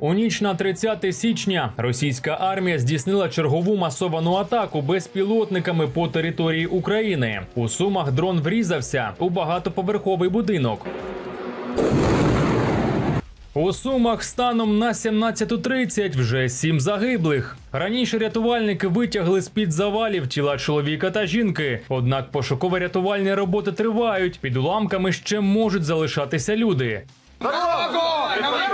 У ніч на 30 січня російська армія здійснила чергову масовану атаку безпілотниками по території України. У Сумах дрон врізався у багатоповерховий будинок. У Сумах станом на 17.30 вже сім загиблих. Раніше рятувальники витягли з під завалів тіла чоловіка та жінки. Однак пошуково-рятувальні роботи тривають. Під уламками ще можуть залишатися люди.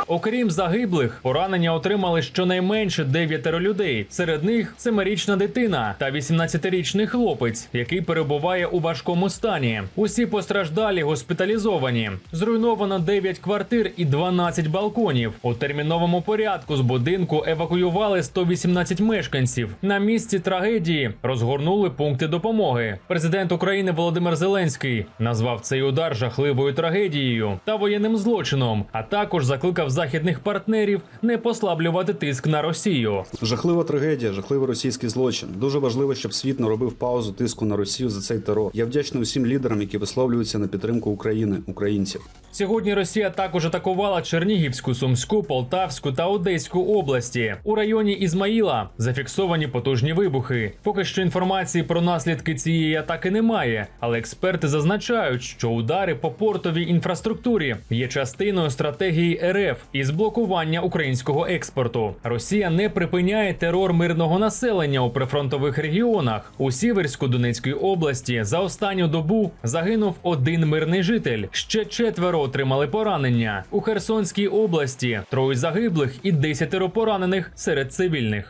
Окрім загиблих, поранення отримали щонайменше дев'ятеро людей. Серед них семирічна дитина та 18-річний хлопець, який перебуває у важкому стані. Усі постраждалі госпіталізовані. Зруйновано 9 квартир і 12 балконів. У терміновому порядку з будинку евакуювали 118 мешканців. На місці трагедії розгорнули пункти допомоги. Президент України Володимир Зеленський назвав цей удар жахливою трагедією та воєнним злочином, а також закликав західних партнерів не послаблювати тиск на Росію. Жахлива трагедія, жахливий російський злочин. Дуже важливо, щоб світ не робив паузу тиску на Росію за цей терор. Я вдячний усім лідерам, які висловлюються на підтримку України, українців. Сьогодні Росія також атакувала Чернігівську, Сумську, Полтавську та Одеську області. У районі Ізмаїла зафіксовані потужні вибухи. Поки що інформації про наслідки цієї атаки немає, але експерти зазначають, що удари по портовій інфраструктурі є частиною стратегії РФ із блокування українського експорту. Росія не припиняє терор мирного населення у прифронтових регіонах. У Сіверську Донецької області за останню добу загинув один мирний житель. Ще четверо отримали поранення. У Херсонській області троє загиблих і десятеро поранених серед цивільних.